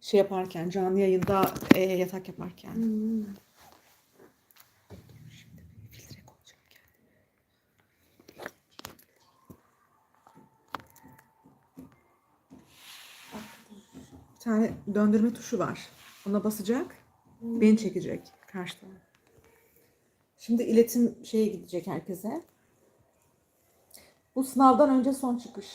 Şey yaparken, canlı yayında e, yatak yaparken. Hmm. Bir tane döndürme tuşu var. Ona basacak. Beni çekecek karşıdan. Şimdi iletim şeye gidecek herkese. Bu sınavdan önce son çıkış.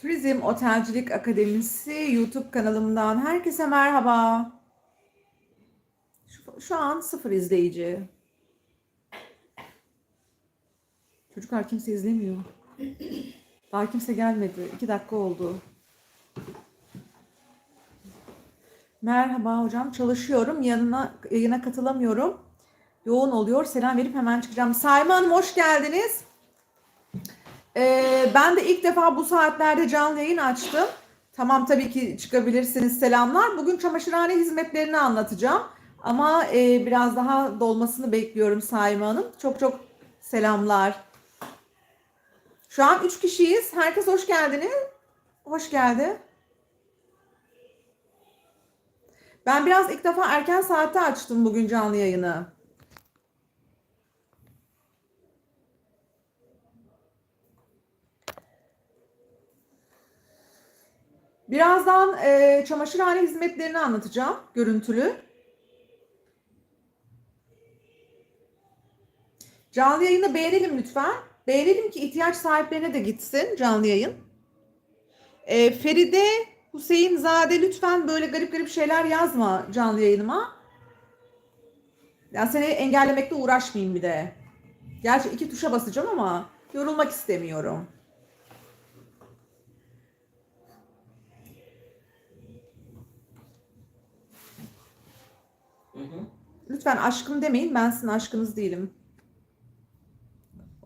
Turizm Otelcilik Akademisi YouTube kanalımdan herkese merhaba. Şu, şu an sıfır izleyici. Çocuklar kimse izlemiyor. Daha kimse gelmedi. İki dakika oldu. Merhaba hocam. Çalışıyorum. Yanına, yayına katılamıyorum. Yoğun oluyor. Selam verip hemen çıkacağım. Sayma Hanım hoş geldiniz. Ee, ben de ilk defa bu saatlerde canlı yayın açtım. Tamam tabii ki çıkabilirsiniz. Selamlar. Bugün çamaşırhane hizmetlerini anlatacağım. Ama e, biraz daha dolmasını bekliyorum Saime Hanım. Çok çok selamlar. Şu an 3 kişiyiz. Herkes hoş geldiniz. Hoş geldi. Ben biraz ilk defa erken saatte açtım bugün canlı yayını. Birazdan e, çamaşırhane hizmetlerini anlatacağım. Görüntülü. Canlı yayını beğenelim lütfen. Beğenelim ki ihtiyaç sahiplerine de gitsin canlı yayın. E, Feride Hüseyin Zade lütfen böyle garip garip şeyler yazma canlı yayınıma. Ya seni engellemekle uğraşmayayım bir de. Gerçi iki tuşa basacağım ama yorulmak istemiyorum. Lütfen aşkım demeyin. Ben sizin aşkınız değilim.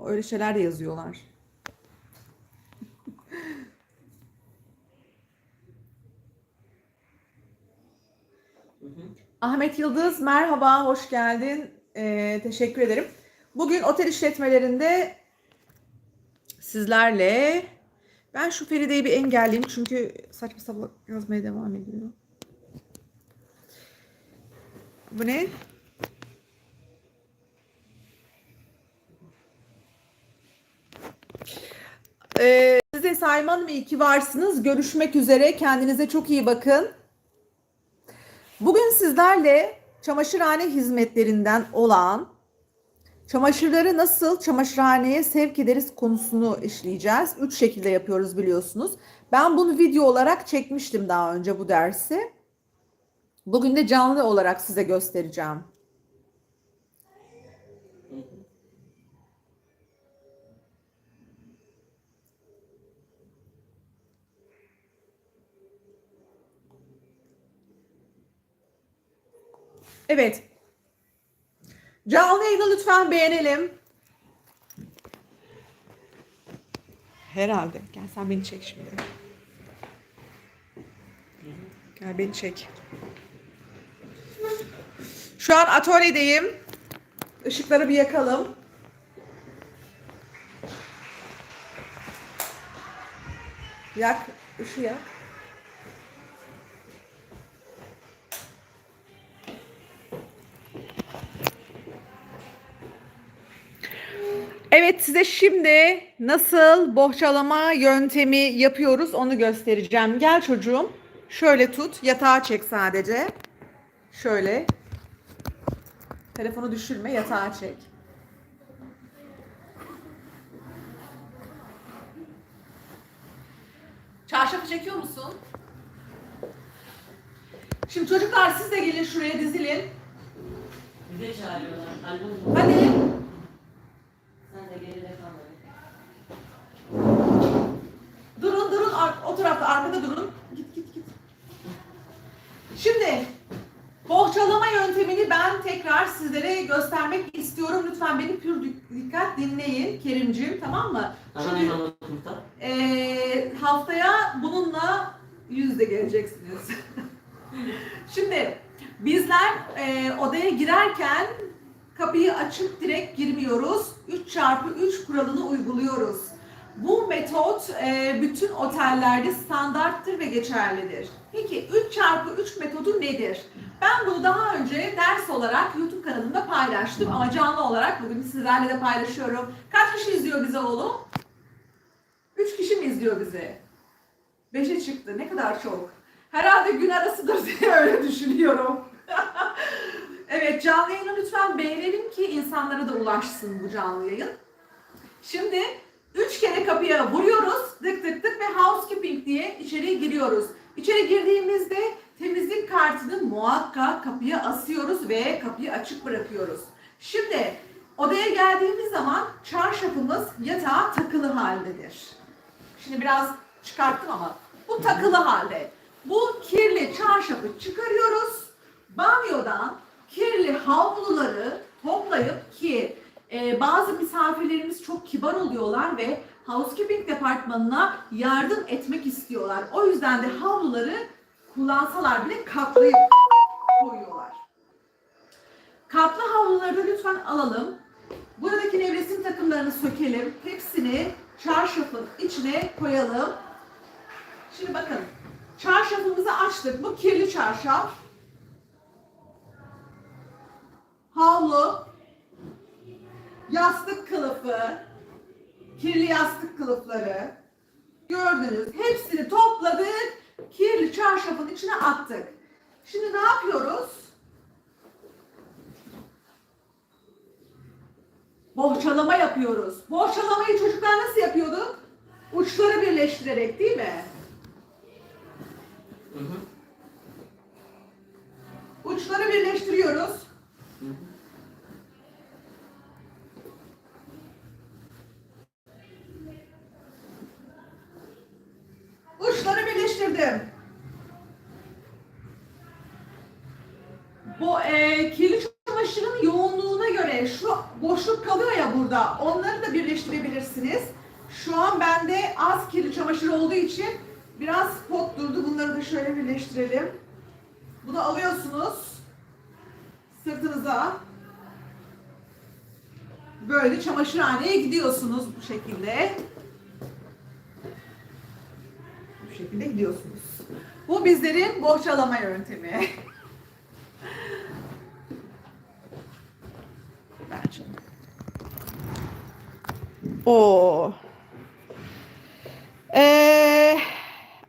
Öyle şeyler de yazıyorlar. Ahmet Yıldız merhaba, hoş geldin. Ee, teşekkür ederim. Bugün otel işletmelerinde sizlerle ben şu Feride'yi bir engelleyeyim çünkü saçma sapan yazmaya devam ediyor. Bu ne? Ee, size Sayman ve iyi ki varsınız. Görüşmek üzere. Kendinize çok iyi bakın. Bugün sizlerle çamaşırhane hizmetlerinden olan çamaşırları nasıl çamaşırhaneye sevk ederiz konusunu işleyeceğiz. Üç şekilde yapıyoruz biliyorsunuz. Ben bunu video olarak çekmiştim daha önce bu dersi. Bugün de canlı olarak size göstereceğim. Evet. Canlı yayını lütfen beğenelim. Herhalde. Gel sen beni çek şimdi. Gel beni çek. Şu an atölyedeyim. Işıkları bir yakalım. Yak, ışığı yak. Evet size şimdi nasıl bohçalama yöntemi yapıyoruz onu göstereceğim. Gel çocuğum. Şöyle tut. Yatağa çek sadece. Şöyle. Telefonu düşürme yatağa çek. Çarşafı çekiyor musun? Şimdi çocuklar siz de gelin şuraya dizilin. Bize çağırıyorlar. Albüm. Hadi. Sen de geride kalma. Durun durun o tarafta arkada durun. Git git git. Şimdi yöntemini ben tekrar sizlere göstermek istiyorum. Lütfen beni pür dik- dikkat dinleyin Kerimcim tamam mı? Çünkü eee, haftaya bununla yüzde geleceksiniz. Şimdi bizler eee, odaya girerken kapıyı açıp direkt girmiyoruz. 3 çarpı 3 kuralını uyguluyoruz. Bu metot eee, bütün otellerde standarttır ve geçerlidir. Peki 3 çarpı 3 metodu nedir? Ben bunu daha önce ders olarak YouTube kanalımda paylaştım ama canlı olarak bugün sizlerle de paylaşıyorum. Kaç kişi izliyor bize oğlum? 3 kişi mi izliyor bizi? 5'e çıktı. Ne kadar çok. Herhalde gün arasıdır diye öyle düşünüyorum. evet canlı yayını lütfen beğenelim ki insanlara da ulaşsın bu canlı yayın. Şimdi 3 kere kapıya vuruyoruz. Tık tık tık ve housekeeping diye içeri giriyoruz. İçeri girdiğimizde temizlik kartını muhakkak kapıya asıyoruz ve kapıyı açık bırakıyoruz. Şimdi odaya geldiğimiz zaman çarşafımız yatağa takılı haldedir. Şimdi biraz çıkarttım ama bu takılı halde. Bu kirli çarşafı çıkarıyoruz. Banyodan kirli havluları toplayıp ki e, bazı misafirlerimiz çok kibar oluyorlar ve housekeeping departmanına yardım etmek istiyorlar. O yüzden de havluları kullansalar bile katlayıp koyuyorlar. Katlı havluları da lütfen alalım. Buradaki nevresim takımlarını sökelim. Hepsini çarşafın içine koyalım. Şimdi bakın. Çarşafımızı açtık. Bu kirli çarşaf. Havlu. Yastık kılıfı. Kirli yastık kılıfları. Gördünüz. Hepsini topladık. Kirli çarşafın içine attık. Şimdi ne yapıyoruz? Bohçalama yapıyoruz. Bohçalamayı çocuklar nasıl yapıyorduk? Uçları birleştirerek değil mi? Hı hı. Uçları birleştiriyoruz. Hı hı. Birleştirdim. Bu e, kirli çamaşırın yoğunluğuna göre şu boşluk kalıyor ya burada. Onları da birleştirebilirsiniz. Şu an bende az kirli çamaşır olduğu için biraz pot durdu. Bunları da şöyle birleştirelim. Bunu alıyorsunuz sırtınıza. Böyle çamaşırhaneye gidiyorsunuz bu şekilde. Bu şekilde gidiyorsunuz. Bu bizlerin bohçalama yöntemi. Bence. O. Ee,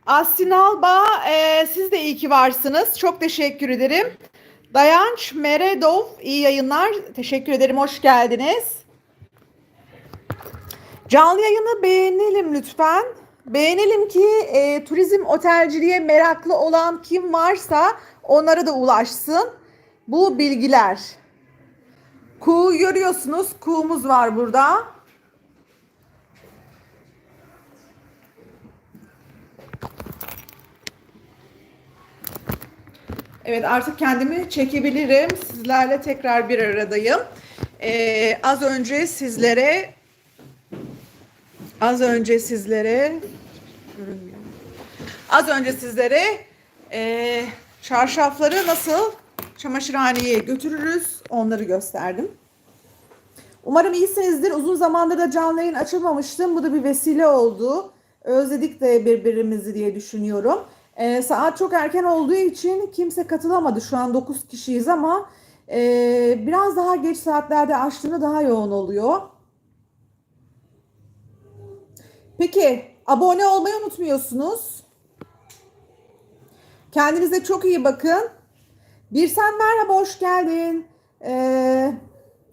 Asin Alba, ee, siz de iyi ki varsınız. Çok teşekkür ederim. Dayanç Meredov, iyi yayınlar. Teşekkür ederim, hoş geldiniz. Canlı yayını beğenelim lütfen. Beğenelim ki e, turizm otelciliğe meraklı olan kim varsa onlara da ulaşsın bu bilgiler. Kuğu görüyorsunuz. Kuğumuz var burada. Evet artık kendimi çekebilirim. Sizlerle tekrar bir aradayım. Ee, az önce sizlere az önce sizlere görünmüyor. Az önce sizlere e, çarşafları nasıl çamaşırhaneye götürürüz onları gösterdim. Umarım iyisinizdir. Uzun zamandır da canlı yayın açamamıştım. Bu da bir vesile oldu. Özledik de birbirimizi diye düşünüyorum. Ee, saat çok erken olduğu için kimse katılamadı. Şu an 9 kişiyiz ama e, biraz daha geç saatlerde açtığında daha yoğun oluyor. Peki abone olmayı unutmuyorsunuz. Kendinize çok iyi bakın. Bir sen merhaba hoş geldin. Ee,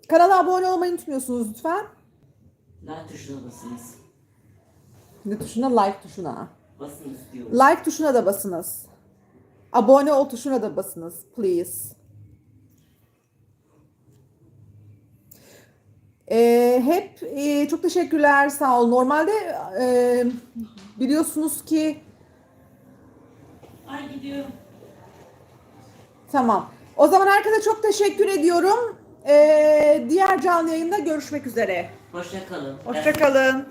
kanala abone olmayı unutmuyorsunuz lütfen. La tuşuna basınız. Ne tuşuna? Like tuşuna. Basınız diyorum. Like tuşuna da basınız. Abone ol tuşuna da basınız. Please. Ee, hep e, çok teşekkürler sağ ol. Normalde e, biliyorsunuz ki Ay gidiyorum. tamam. O zaman herkese çok teşekkür ediyorum. Ee, diğer canlı yayında görüşmek üzere. Hoşça kalın. Hoşçakalın.